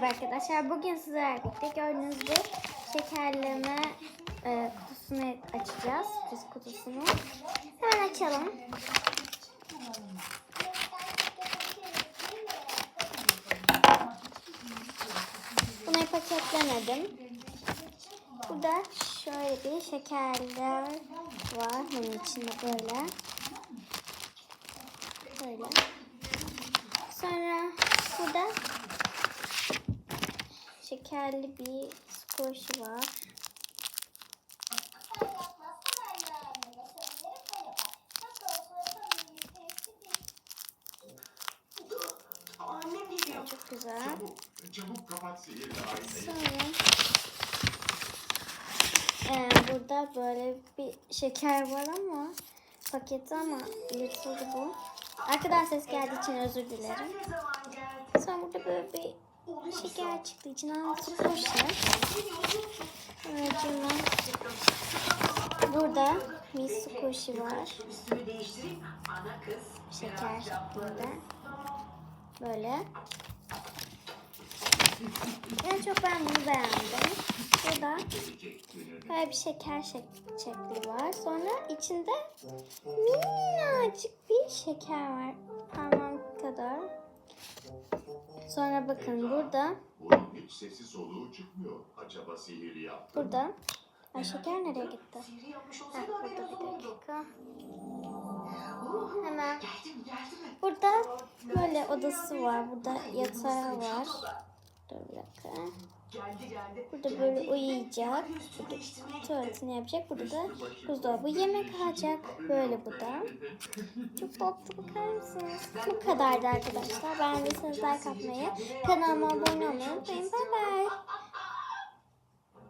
Merhaba arkadaşlar. Bugün sizlerle birlikte gördüğünüz gibi şekerleme e, kutusunu açacağız. Sürpriz kutusunu. Hemen açalım. Bunu paketlemedim. Burada şöyle bir şekerler var. Bunun içinde böyle. Böyle. Sonra burada şekerli bir squash var. Çok güzel. Sonra e, burada böyle bir şeker var ama paketi ama yırtıldı bu. Arkadan ses geldiği için özür dilerim. Sonra burada böyle bir şeker çıktığı için altı poşet. Sonracığıma burada mis squishy var. Şeker şeklinde. Böyle. En çok ben bunu beğendim. Burada böyle bir şeker şek- şekli var. Sonra içinde minnacık bir şeker var. Parmağım kadar. Sonra bakın burada. Bunun hiç sesi soluğu çıkmıyor. Acaba sihir yaptı? Burada. Ay şeker nereye gitti? Sihri yapmış Heh, olsaydı burada haberim bir olurdu. dakika. Hemen. Geldi mi geldi mi? Burada böyle odası var. Burada yatağı var. Dur bir dakika. Geldi geldi. Burada Geldi. böyle uyuyacak. Gitti. Tuvaletini yapacak. Burada da buzdolabı yemek alacak. Böyle bu da. Çok tatlı bakar mısınız? Bu kadardı arkadaşlar. Beğendiyseniz like atmayı, kanalıma abone olmayı unutmayın.